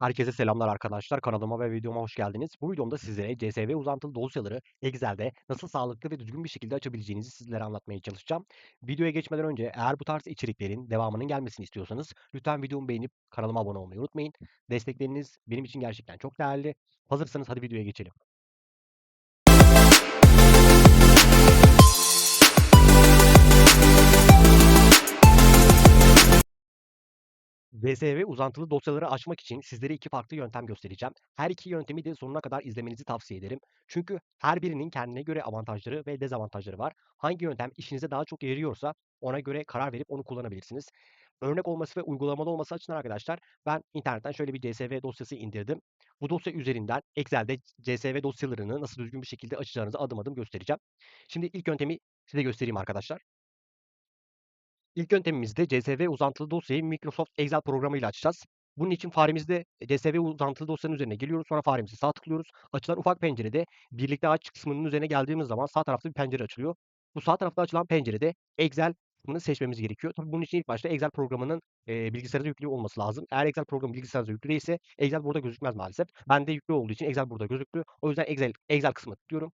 Herkese selamlar arkadaşlar. Kanalıma ve videoma hoş geldiniz. Bu videomda sizlere CSV uzantılı dosyaları Excel'de nasıl sağlıklı ve düzgün bir şekilde açabileceğinizi sizlere anlatmaya çalışacağım. Videoya geçmeden önce eğer bu tarz içeriklerin devamının gelmesini istiyorsanız lütfen videomu beğenip kanalıma abone olmayı unutmayın. Destekleriniz benim için gerçekten çok değerli. Hazırsanız hadi videoya geçelim. VSV uzantılı dosyaları açmak için sizlere iki farklı yöntem göstereceğim. Her iki yöntemi de sonuna kadar izlemenizi tavsiye ederim. Çünkü her birinin kendine göre avantajları ve dezavantajları var. Hangi yöntem işinize daha çok yarıyorsa ona göre karar verip onu kullanabilirsiniz. Örnek olması ve uygulamalı olması açısından arkadaşlar ben internetten şöyle bir CSV dosyası indirdim. Bu dosya üzerinden Excel'de CSV dosyalarını nasıl düzgün bir şekilde açacağınızı adım adım göstereceğim. Şimdi ilk yöntemi size göstereyim arkadaşlar. İlk yöntemimizde CSV uzantılı dosyayı Microsoft Excel programıyla açacağız. Bunun için faremizde CSV uzantılı dosyanın üzerine geliyoruz. Sonra faremizi sağ tıklıyoruz. Açılan ufak pencerede birlikte aç kısmının üzerine geldiğimiz zaman sağ tarafta bir pencere açılıyor. Bu sağ tarafta açılan pencerede Excel kısmını seçmemiz gerekiyor. Tabii bunun için ilk başta Excel programının e, bilgisayarınıza yüklü olması lazım. Eğer Excel programı bilgisayarınıza yüklü değilse Excel burada gözükmez maalesef. Bende yüklü olduğu için Excel burada gözüktü. O yüzden Excel, Excel kısmına tıklıyorum.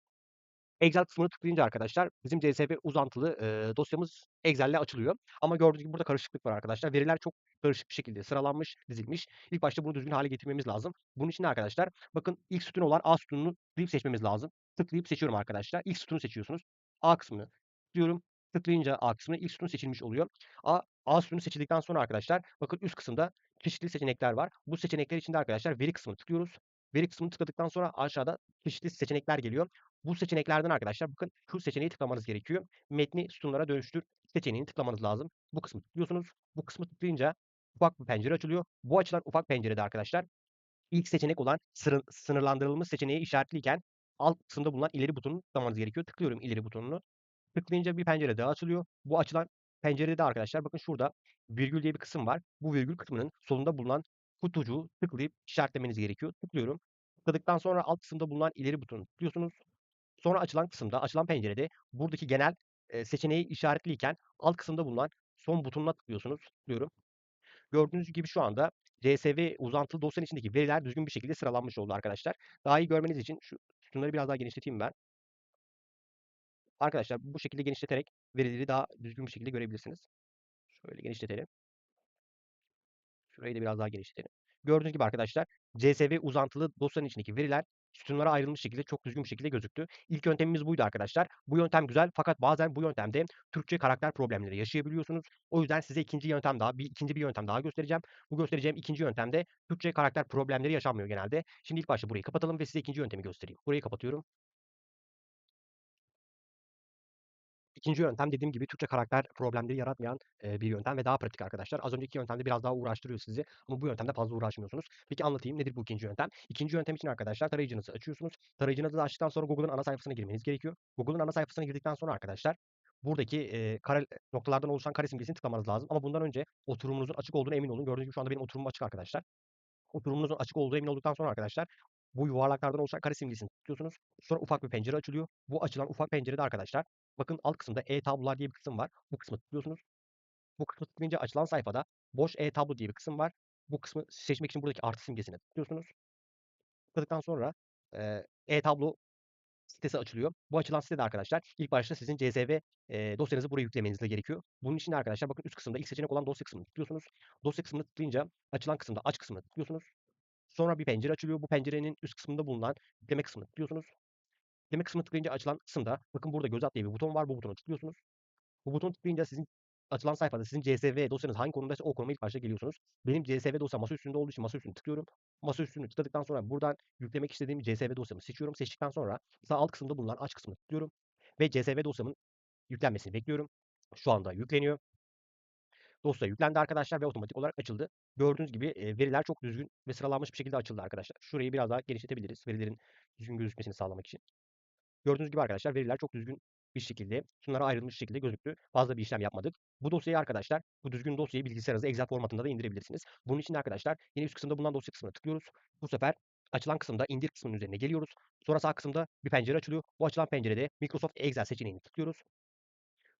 Excel kısmını tıklayınca arkadaşlar bizim CSV uzantılı eee, dosyamız Excel'le açılıyor. Ama gördüğünüz gibi burada karışıklık var arkadaşlar. Veriler çok karışık bir şekilde sıralanmış, dizilmiş. İlk başta bunu düzgün hale getirmemiz lazım. Bunun için arkadaşlar bakın ilk sütun olan A sütununu tıklayıp seçmemiz lazım. Tıklayıp seçiyorum arkadaşlar. İlk sütunu seçiyorsunuz. A kısmını tıklıyorum. Tıklayınca A kısmını ilk sütun seçilmiş oluyor. A, A sütunu seçildikten sonra arkadaşlar bakın üst kısımda çeşitli seçenekler var. Bu seçenekler içinde arkadaşlar veri kısmını tıklıyoruz. Veri kısmını tıkladıktan sonra aşağıda çeşitli seçenekler geliyor. Bu seçeneklerden arkadaşlar bakın şu seçeneği tıklamanız gerekiyor. Metni sütunlara dönüştür seçeneğini tıklamanız lazım. Bu kısmı tıklıyorsunuz. Bu kısmı tıklayınca ufak bir pencere açılıyor. Bu açılan ufak pencerede arkadaşlar ilk seçenek olan sınırlandırılmış seçeneği işaretliyken alt kısımda bulunan ileri butonunu tıklamanız gerekiyor. Tıklıyorum ileri butonunu. Tıklayınca bir pencere daha açılıyor. Bu açılan pencerede arkadaşlar bakın şurada virgül diye bir kısım var. Bu virgül kısmının solunda bulunan kutucuğu tıklayıp işaretlemeniz gerekiyor. Tıklıyorum. Tıkladıktan sonra alt kısımda bulunan ileri butonu tıklıyorsunuz. Sonra açılan kısımda, açılan pencerede buradaki genel seçeneği işaretliyken alt kısımda bulunan son butonuna tıklıyorsunuz. Tıklıyorum. Gördüğünüz gibi şu anda CSV uzantılı dosyanın içindeki veriler düzgün bir şekilde sıralanmış oldu arkadaşlar. Daha iyi görmeniz için şu sütunları biraz daha genişleteyim ben. Arkadaşlar bu şekilde genişleterek verileri daha düzgün bir şekilde görebilirsiniz. Şöyle genişletelim. Şurayı da biraz daha genişletelim. Gördüğünüz gibi arkadaşlar CSV uzantılı dosyanın içindeki veriler sütunlara ayrılmış şekilde çok düzgün bir şekilde gözüktü. İlk yöntemimiz buydu arkadaşlar. Bu yöntem güzel fakat bazen bu yöntemde Türkçe karakter problemleri yaşayabiliyorsunuz. O yüzden size ikinci yöntem daha, bir ikinci bir yöntem daha göstereceğim. Bu göstereceğim ikinci yöntemde Türkçe karakter problemleri yaşanmıyor genelde. Şimdi ilk başta burayı kapatalım ve size ikinci yöntemi göstereyim. Burayı kapatıyorum. İkinci yöntem dediğim gibi Türkçe karakter problemleri yaratmayan e, bir yöntem ve daha pratik arkadaşlar. Az önceki yöntemde biraz daha uğraştırıyor sizi ama bu yöntemde fazla uğraşmıyorsunuz. Peki anlatayım nedir bu ikinci yöntem? İkinci yöntem için arkadaşlar tarayıcınızı açıyorsunuz. Tarayıcınızı açtıktan sonra Google'ın ana sayfasına girmeniz gerekiyor. Google'ın ana sayfasına girdikten sonra arkadaşlar buradaki e, kare noktalardan oluşan kare simgesini tıklamanız lazım. Ama bundan önce oturumunuzun açık olduğunu emin olun. Gördüğünüz gibi şu anda benim oturumum açık arkadaşlar. Oturumunuzun açık olduğu emin olduktan sonra arkadaşlar bu yuvarlaklardan oluşan kare simgesini tıklıyorsunuz. Sonra ufak bir pencere açılıyor. Bu açılan ufak pencerede arkadaşlar bakın alt kısımda e-tablolar diye bir kısım var. Bu kısmı tıklıyorsunuz. Bu kısmı tıklayınca açılan sayfada boş e-tablo diye bir kısım var. Bu kısmı seçmek için buradaki artı simgesine tıklıyorsunuz. Tıkladıktan sonra e-tablo sitesi açılıyor. Bu açılan sitede arkadaşlar ilk başta sizin CSV e, dosyanızı buraya yüklemeniz gerekiyor. Bunun için de arkadaşlar bakın üst kısımda ilk seçenek olan dosya kısmını tıklıyorsunuz. Dosya kısmını tıklayınca açılan kısımda aç kısmını tıklıyorsunuz. Sonra bir pencere açılıyor. Bu pencerenin üst kısmında bulunan yükleme kısmını tıklıyorsunuz. Yükleme kısmını tıklayınca açılan kısımda bakın burada göz at diye bir buton var. Bu butona tıklıyorsunuz. Bu butonu tıklayınca sizin açılan sayfada sizin CSV dosyanız hangi konumdaysa o konuma ilk başta geliyorsunuz. Benim CSV dosyam masa üstünde olduğu için masa üstünü tıklıyorum. Masa üstünü tıkladıktan sonra buradan yüklemek istediğim CSV dosyamı seçiyorum. Seçtikten sonra sağ alt kısımda bulunan aç kısmını tıklıyorum. Ve CSV dosyamın yüklenmesini bekliyorum. Şu anda yükleniyor. Dosya yüklendi arkadaşlar ve otomatik olarak açıldı. Gördüğünüz gibi e, veriler çok düzgün ve sıralanmış bir şekilde açıldı arkadaşlar. Şurayı biraz daha genişletebiliriz verilerin düzgün gözükmesini sağlamak için. Gördüğünüz gibi arkadaşlar veriler çok düzgün bir şekilde şunlara ayrılmış şekilde gözüktü. Fazla bir işlem yapmadık. Bu dosyayı arkadaşlar bu düzgün dosyayı bilgisayarınıza Excel formatında da indirebilirsiniz. Bunun için de arkadaşlar yine üst kısımda bulunan dosya kısmına tıklıyoruz. Bu sefer açılan kısımda indir kısmının üzerine geliyoruz. Sonra sağ kısımda bir pencere açılıyor. Bu açılan pencerede Microsoft Excel seçeneğini tıklıyoruz.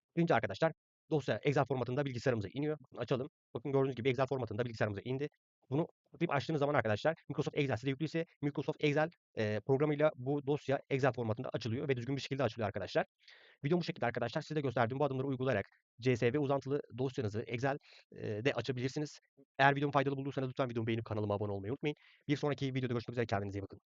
Tıklayınca arkadaşlar dosya Excel formatında bilgisayarımıza iniyor. Bakın açalım. Bakın gördüğünüz gibi Excel formatında bilgisayarımıza indi. Bunu tıklayıp açtığınız zaman arkadaşlar Microsoft Excel size yüklüyse Microsoft Excel e, programıyla bu dosya Excel formatında açılıyor ve düzgün bir şekilde açılıyor arkadaşlar. Videom bu şekilde arkadaşlar. Size gösterdiğim bu adımları uygulayarak CSV uzantılı dosyanızı Excel'de açabilirsiniz. Eğer videomu faydalı bulduysanız lütfen videomu beğenip kanalıma abone olmayı unutmayın. Bir sonraki videoda görüşmek üzere. Kendinize iyi bakın.